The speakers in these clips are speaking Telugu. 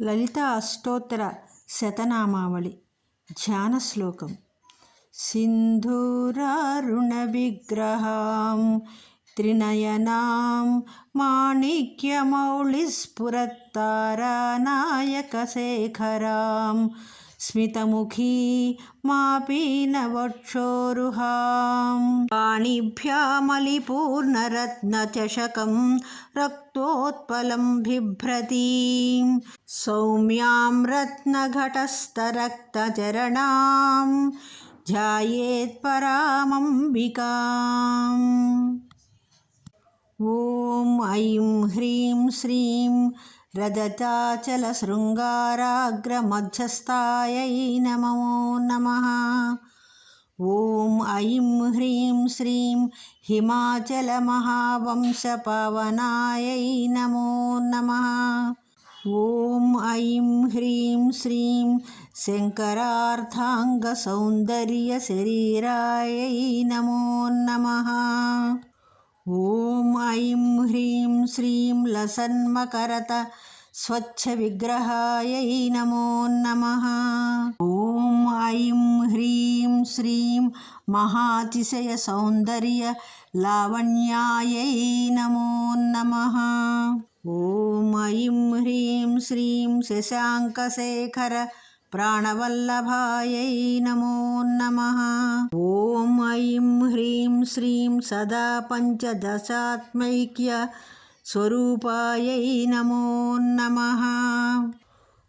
లలిత అష్టోత్తర శతనామావళి ధ్యాన శ్లోకం. సింధూరారుణ విగ్రహాం త్రినయనాం మాణిక్యమౌళిస్ఫురత్తారా నాయక శేఖరాం स्मितमुखी मापीनवक्षोरुहां पाणिभ्यामलिपूर्णरत्नचषकं रक्तोत्पलं बिभ्रतीं सौम्यां रत्नघटस्थरक्तचरणां ध्यायेत्परामम्बिकाम् ॐ ऐं ह्रीं श्रीं రజతాచల శృంగారాగ్ర మధ్యస్థాయై నమో నమ. ఓం ఐం హ్రీం శ్రీం హిమాచల మహావంశ పవనాయై నమో నమ. ఓం ఐం హ్రీం శ్రీం శంకరార్థాంగ సౌందర్య శరీరాయై నమో నమ. ఓం ఐం హ్రీం శ్రీం లసన్మకరత స్వచ్ఛ విగ్రహాయై నమో నమ. ఓం ఐం హ్రీం శ్రీం మహాతిశయ సౌందర్య లావణ్యాయై నమో నమ. ఓం ఐం హ్రీం శ్రీం శశాంకశేఖర ప్రాణవల్లభాయై నమో నమ. ఓం ఐం హ్రీం శ్రీం సదా పంచదశాత్మైక్య స్వరూపాయై నమో నమ.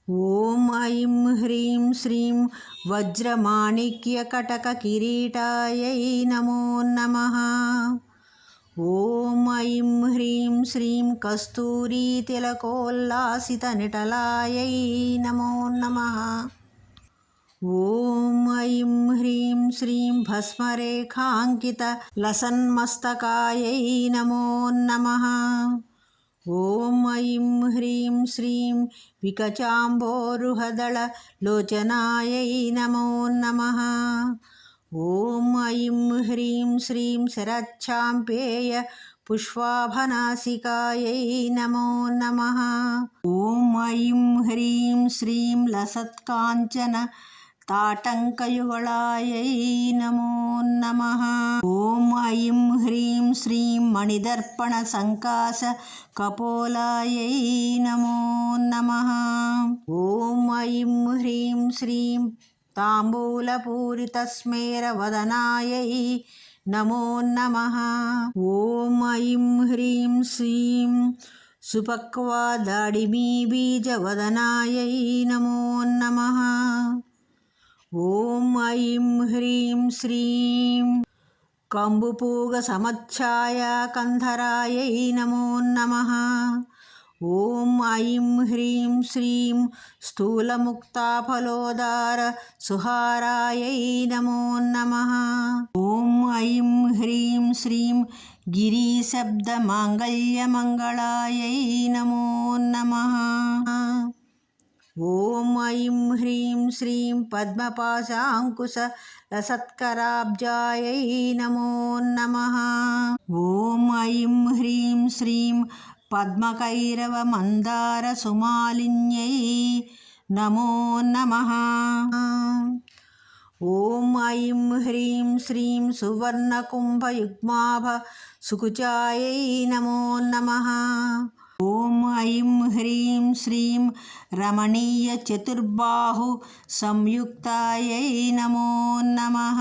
ఓం ఐం హ్రీం శ్రీం వజ్రమాణిక్యకటకకిరీటాయై నమో నమ. ఓం ఐం హ్రీం శ్రీం కస్తూరీతిలకోల్లాసితనిటలాయై నమో నమ. ఓం ఐం హ్రీం శ్రీం భస్మరేఖాంకిత లసన్మస్తకాయై నమో నమ. ఓం ఐం హ్రీం శ్రీం వికచాంబోరుహదళ లోచనాయై నమో నమ ఓం ఐం హ్రీం శ్రీం శరచ్ఛాంపేయ పుష్వాభనాసికాయై నమో నమ ఓం ఐం హ్రీం శ్రీం లసత్కాంచన ताटङ्कयुगळायै नमो नमः ॐ ऐं ह्रीं श्रीं मणिदर्पणसङ्काशकपोलायै नमो नमः ॐ ऐं ह्रीं श्रीं ताम्बूलपूरितस्मेरवदनायै नमो नमः ॐ ऐं ह्रीं श्रीं सुपक्वादाडिमीबीजवदनायै नमो नमः ఓం ఐం హ్రీం శ్రీం కంబుపూగ సమచ్ఛాయ కంధరాయై నమో నమ. ఓం ఐం హ్రీం శ్రీం స్థూలముక్తాఫలోదార సుహారాయై నమో నమ. ఓం ఐం హ్రీం శ్రీం గిరీశబ్దమాంగళ్యమంగళాయై నమో నమ. ఓం ఐం హ్రీం శ్రీం పద్మపాశాంకుశ రసత్కరాబ్జాయై నమో నమ ఓం ఐం హ్రీం శ్రీం పద్మకైరవ మందార సుమాలిన్యై నమో నమ ఓం ఐం హ్రీం శ్రీం సువర్ణకుంభయుగ్మాభ సుకుచాయై నమో నమ ॐ ऐं ह्रीं श्रीं रमणीयचतुर्बाहु संयुक्तायै नमो नमः।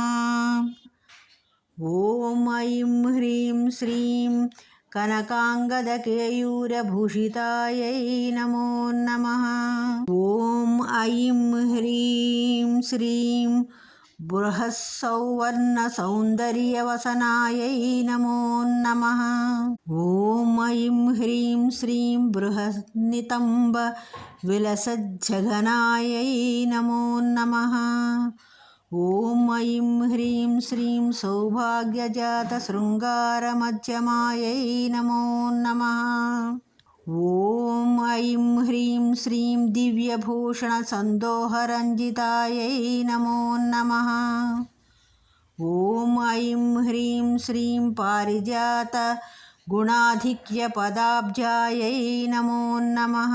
ॐ ऐं ह्रीं श्रीं कनकाङ्गदकेयूरभूषितायै नमो नमः। ॐ ऐं ह्रीं श्रीं बृहस्सौवर्णसौन्दर्यवसनायै नमो नमः ॐ ऐं ह्रीं श्रीं बृहन्नितम्बविलसज्जघनायै नमो नमः ॐ ऐं ह्रीं श्रीं सौभाग्यजातशृङ्गारमध्यमायै नमो नमः ॐ ऐं ह्रीं श्रीं दिव्यभूषणसन्दोहरञ्जितायै नमो नमः। ॐ ऐं ह्रीं श्रीं पारिजातगुणाधिक्यपदाब्जायै नमो नमः।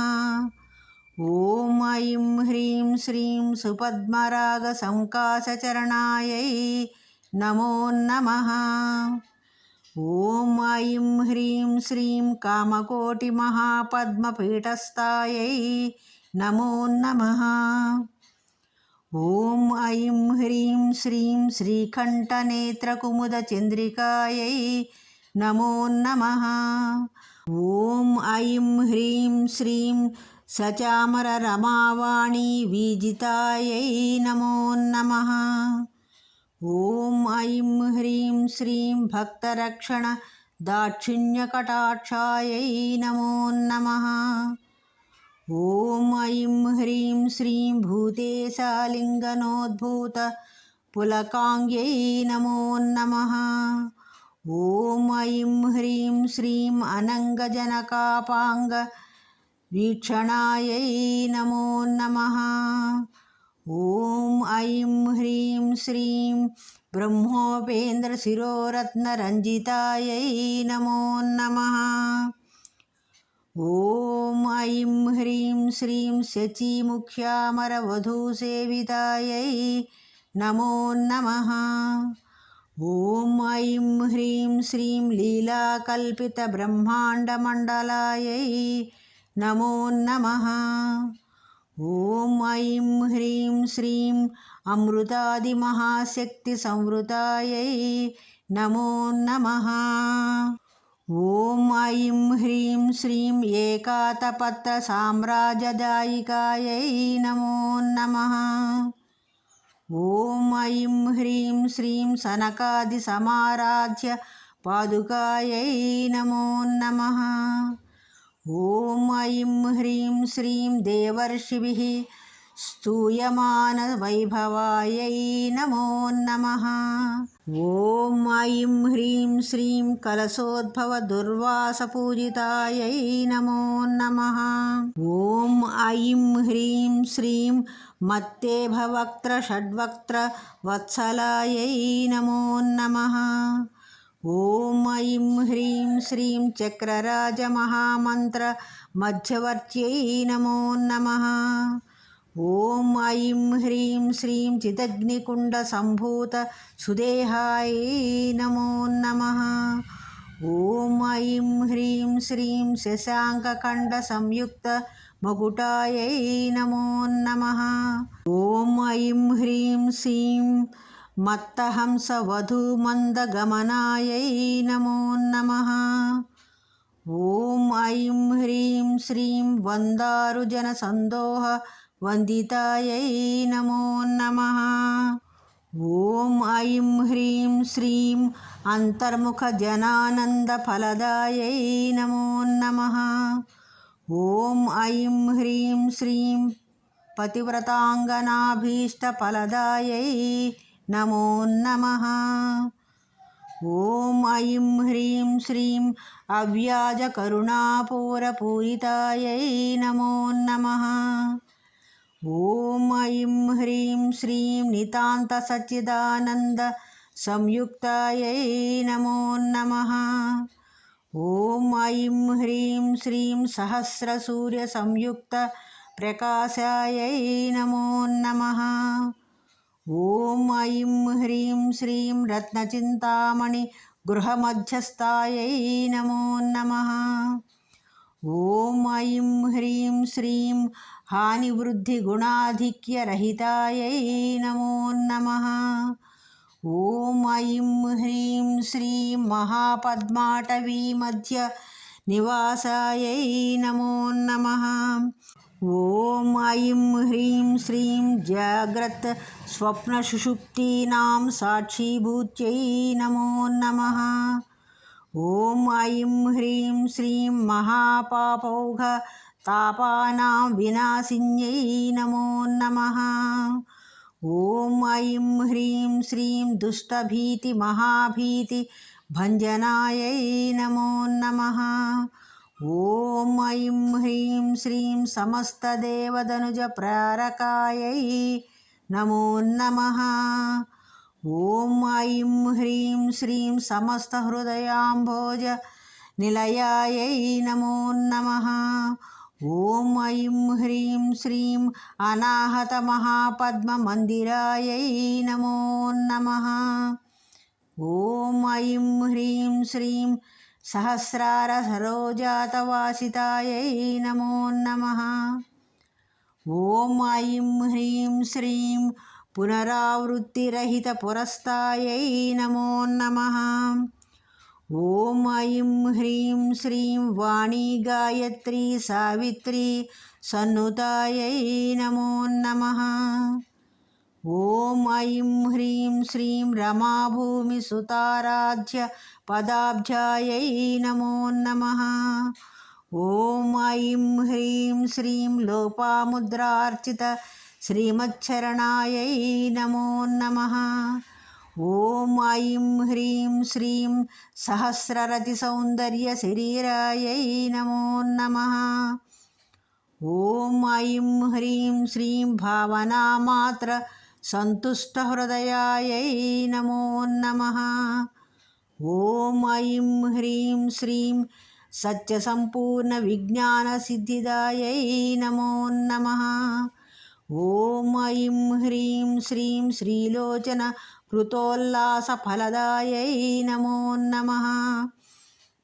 ॐ ऐं ह्रीं श्रीं सुपद्मरागसङ्कासचरणायै नमो नमः। ఓం ఐం హ్రీం శ్రీం కామకోటి మహాపద్మపీఠస్థాయై నమో నమ ఓం ఐం హ్రీం శ్రీం శ్రీకంఠనేత్రకుముదచంద్రికాయై నమో నమ ఓం ఐం హ్రీం శ్రీం సచామర రమావాణి వీజితాయై నమో నమ ఓం ఐం హ్రీం శ్రీం భక్తరక్షణ దాక్షిణ్యకటాక్షాయై నమో నమ ఓం ఐం హ్రీం శ్రీం భూతేశాలింగనోద్భూత పులకాంగ్యై నమో నమ ఓం ఐం హ్రీం శ్రీం అనంగజనకాపాంగ వీక్షణాయై నమో నమ ॐ ऐं ह्रीं श्रीं ब्रह्मोपेन्द्रशिरोरत्नरञ्जितायै नमो नमः। ॐ ऐं ह्रीं श्रीं शचीमुख्यामरवधूसेवितायै नमो नमः। ॐ ऐं ह्रीं श्रीं लीलाकल्पितब्रह्माण्डमण्डलायै नमो नमः ఓం ఐం హ్రీం శ్రీం అమృతాదిమహాశక్తి సంవృతాయై నమో నమ. ఓం ఐం హ్రీం శ్రీం ఏకాతపత్ర సామ్రాజదాయికాయై నమో నమ. ఓం ఐం హ్రీం శ్రీం సనకాది సమారాధ్య పాదుకాయై నమో నమ. ॐ ऐं ह्रीं श्रीं देवर्षिभिः स्तूयमानवैभवायै नमो नमः ॐ ऐं ह्रीं श्रीं कलशोद्भवदुर्वासपूजितायै नमो नमः ॐ ऐं ह्रीं श्रीं मत्तेभवक्त्रषड्वक्त्रवत्सलायै नमो नमः ఓం ఐం హ్రీం శ్రీం చక్రరాజ మహామంత్ర మధ్యవర్త్యై నమో నమ. ఓం ఐం హ్రీం శ్రీం చిదగ్నికుండ సంభూత సుదేహాయ నమో నమ. ఓం ఐం హ్రీం శ్రీం శశాంకఖండ సంయుక్త మకుటాయై నమో నమ. ఓం ఐం హ్రీం శ్రీం మత్తహంసవధూమందగమనాయై నమో నమ. ఓం ఐం హ్రీం శ్రీం వందారుజన సందోహ వందితాయై నమో నమ. ఓం ఐం హ్రీం శ్రీం అంతర్ముఖ జనానంద ఫలదాయై నమో నమ. ఓం ఐం హ్రీం శ్రీం పతివ్రతాంగనాభీష్టఫలదాయై నమో నమ. ఓం ఐం హ్రీం శ్రీం అవ్యాజ కరుణాపూరపూరితాయై నమో నమ. ఓం ఐం హ్రీం శ్రీం నితాంత సచ్చిదానంద సంయుక్తాయై నమో నమ. ఓం ఐం హ్రీం శ్రీం సహస్రసూర్య సంయుక్త ప్రకాశాయై నమో ఐం హ్రీం శ్రీం రత్నచింతామణి గృహమధ్యస్థాయై నమో నమ. ఓం ఐం హ్రీం శ్రీం హానివృద్ధిగుణాధిక్యరహితాయై నమో నమ. ఓం ఐం హ్రీం శ్రీం మహాపద్మాటవీ మధ్య నివాసాయై నమో నమ. ॐ ऐं ह्रीं श्रीं जाग्रत् स्वप्नसुषुप्तीनां साक्षीभूत्यै नमो नमः। ॐ ऐं ह्रीं श्रीं महापापौघतापानां विनाशिन्यै नमो नमः। ॐ ऐं ह्रीं श्रीं दुष्टभीतिमहाभीतिभञ्जनायै नमो नमः। ఓం ఐం హ్రీం శ్రీం సమస్తదేవదనుజ ప్రారకాయై నమో నమ. ఓం ఐం హ్రీం శ్రీం సమస్తహృదయాంభోజ నిలయాయై నమో నమ. ఓం ఐం హ్రీం శ్రీం అనాహత మహాపద్మమందిరాయై నమో నమ. ఓం ఐం హ్రీం శ్రీం సహస్రార సరోజాతవాసితాయై నమో నమ. ఓం ఐం హ్రీం శ్రీం పునరావృత్తిరహిత పురస్తాయై నమో నమ. ఓం ఐం హ్రీం శ్రీం వాణీ గాయత్రీ సావిత్రి సన్నుతాయై నమో నమ. ఓం ఐం హ్రీం శ్రీం రమాభూమి సుతారాధ్య పదాబ్జాయై నమో నమ. ఓం ఐం హ్రీం శ్రీం లోపాముద్రార్చిత శ్రీమచ్చరణాయై నమో నమ. ఓం ఐం హ్రీం శ్రీం సహస్రరతి సౌందర్య శరీరాయై నమో నమ. ఓం ఐం హ్రీం శ్రీం భావనామాత్ర సంతుష్టహృదయాయై నమో నమ. ఓం ఐం హ్రీం శ్రీం సత్యసంపూర్ణ విజ్ఞాన సిద్ధిదాయై నమో నమ. ఓం ఐం హ్రీం శ్రీం శ్రీలోచన కృతోల్లాస ఫలదాయై నమో నమ.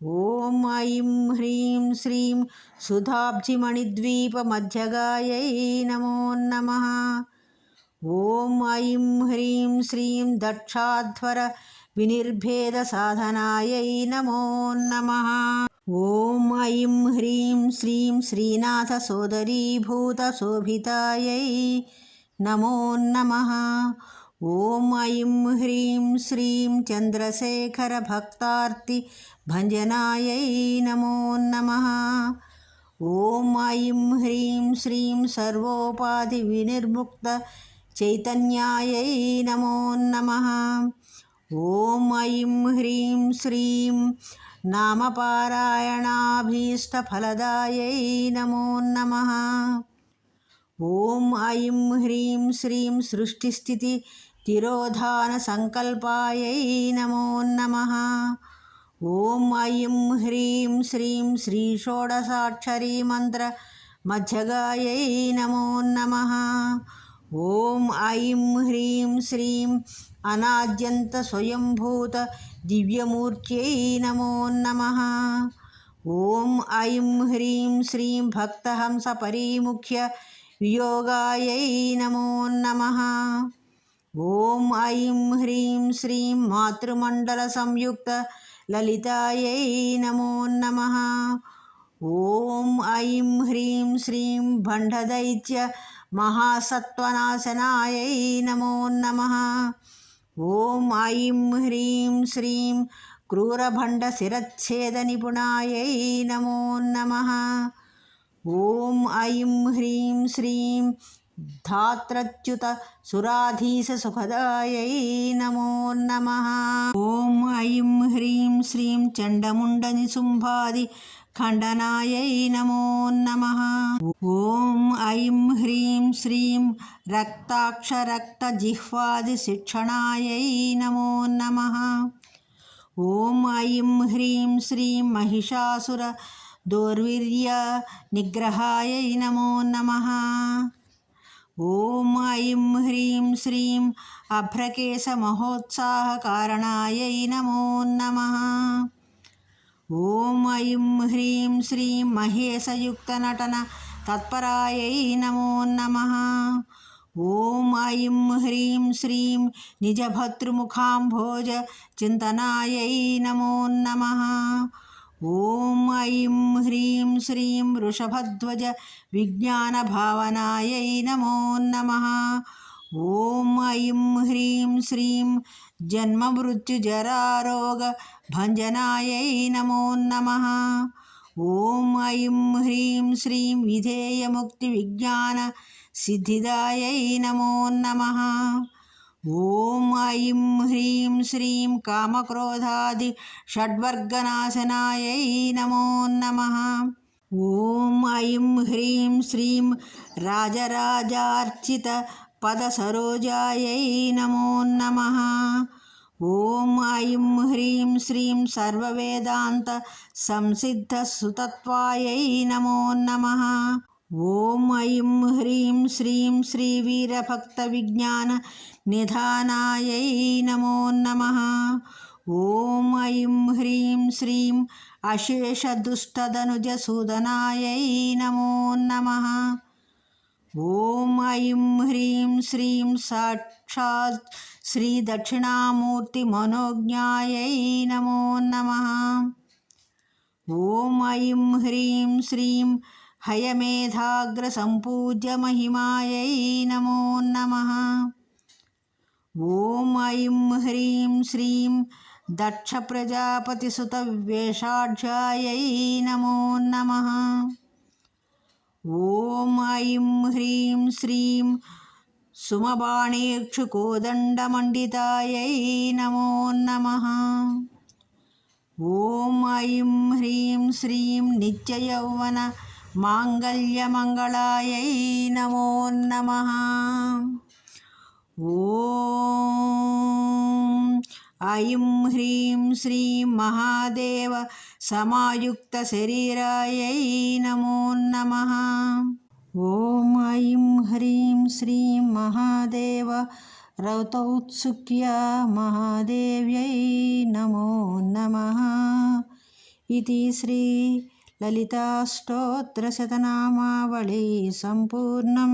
ఓం ఐం హ్రీం శ్రీం సుధాబ్జిమణిద్వీప మధ్యగాయై నమో నమ. ఓం ఐం హ్రీం శ్రీం దక్షాధ్వర వినిర్భేద సాధనాయై నమో నమ ఓం ఐం హ్రీం శ్రీం శ్రీనాథ సోదరీభూత శోభితాయై నమో నమ ఓం ఐం హ్రీం శ్రీం చంద్రశేఖర భక్తార్తి భంజనాయై నమో నమ ఓం ఐం హ్రీం శ్రీం సర్వోపాధి వినిర్ముక్త చైతన్యాయై నమో నమ ఓం ఐం హ్రీం శ్రీం నామపారాయణాభీష్టఫలదాయై నమో నమ ఓం ఐం హ్రీం శ్రీం సృష్టిస్థితి తిరోధాన సంకల్పాయై నమో నమ ఓం ఐం హ్రీం శ్రీం శ్రీ షోడసాక్షరీ మంత్ర మధ్యగాయై నమో నమ ఓం ఐం హ్రీం శ్రీం అనాద్యంత స్వయంభూత దివ్యమూర్త్యై నమో నమ. ఓం ఐం హ్రీం శ్రీం భక్తహంస పరిముఖ్య వియోగాయై నమో నమ. ఓం ఐం హ్రీం శ్రీం మాతృమండల సంయుక్త లలితాయై నమో నమ. ఓం ఐం హ్రీం శ్రీం భండదైత్య మహాసత్వనాశనాయై నమో నమ. ఓం ఐం హ్రీం శ్రీం క్రూరభండ శిరచ్ఛేద నిపుణాయై నమో నమ. ఓం ఐం హ్రీం శ్రీం ధాత్రచ్యుత సురాధీశ సుఖదాయై నమో నమః. ఓం ఐం హ్రీం శ్రీం చండముండ నిశుంభాది ఖండనాయై నమో నమః. ఓం ఐం హ్రీం శ్రీం రక్తాక్షరక్త జిహ్వాది శిక్షణాయై నమో నమః. ఓం ఐం హ్రీం శ్రీం మహిషాసుర దౌర్వీర్య నిగ్రహాయై నమో నమః ఓం ఐం హ్రీం శ్రీం అభ్రకేశ మహోత్సాహకారణాయై నమో నమ ఓం ఐం హ్రీం శ్రీం మహేశయుక్త నటన తత్పరాయై నమో నమ ఓం ఐం హ్రీం శ్రీం నిజభర్తృముఖాంభోజ చింతనాయై నమో నమ ఓం ఐం హ్రీం శ్రీం వృషభధ్వజ విజ్ఞాన భావనాయై నమో నమ. ఓం ఐం హ్రీం శ్రీం జన్మ మృత్యు జరారోగ భంజనాయై నమో నమ. ఓం ఐం హ్రీం శ్రీం విధేయముక్తి విజ్ఞాన సిద్ధిదాయై నమో నమ. ఓం ఐం హ్రీం శ్రీం కామక్రోధాది షడ్వర్గనాశనాయై నమో నమ ఓం ఐం హ్రీం శ్రీం రాజరాజార్చిత పదసరోజాయై నమో నమ ఓం ఐం హ్రీం శ్రీం సర్వవేదాంత సంసిద్ధసుతత్వాయై నమో నమ ఓం ఐం హ్రీం శ్రీం శ్రీ వీరభక్త విజ్ఞాన నిధానాయై నమో నమ. ఓం ఐం హ్రీం శ్రీం అశేషదుష్టధనుజసూదనాయై నమో నమ. ఓం ఐం హ్రీం శ్రీం సాక్షాత్ శ్రీ దక్షిణామూర్తి మనోజ్ఞాయై నమో నమ. ఓం ఐం హ్రీం శ్రీం హయమేధాగ్ర సంపూజ్య మహిమాయై నమో నమ. ఓం ఐం హ్రీం శ్రీం దక్ష ప్రజాపతి సుత వేషాఢ్యాయై నమో నమ. ఓం ఐం హ్రీం శ్రీం సుమబాణేక్షుకోదండమండితాయై నమో నమ. మాంగళ్యమంగళాయై నమో నమ. ఓం ఐం హ్రీం శ్రీం మహాదేవ సమాయుక్త శరీరాయై నమో నమ. ఓం ఐం హ్రీం శ్రీం మహాదేవ రౌతౌత్సుక్య మహాదేవ్యై నమో నమ. ఇది శ్రీ లలితాష్టోత్రశతనామావళి సంపూర్ణం.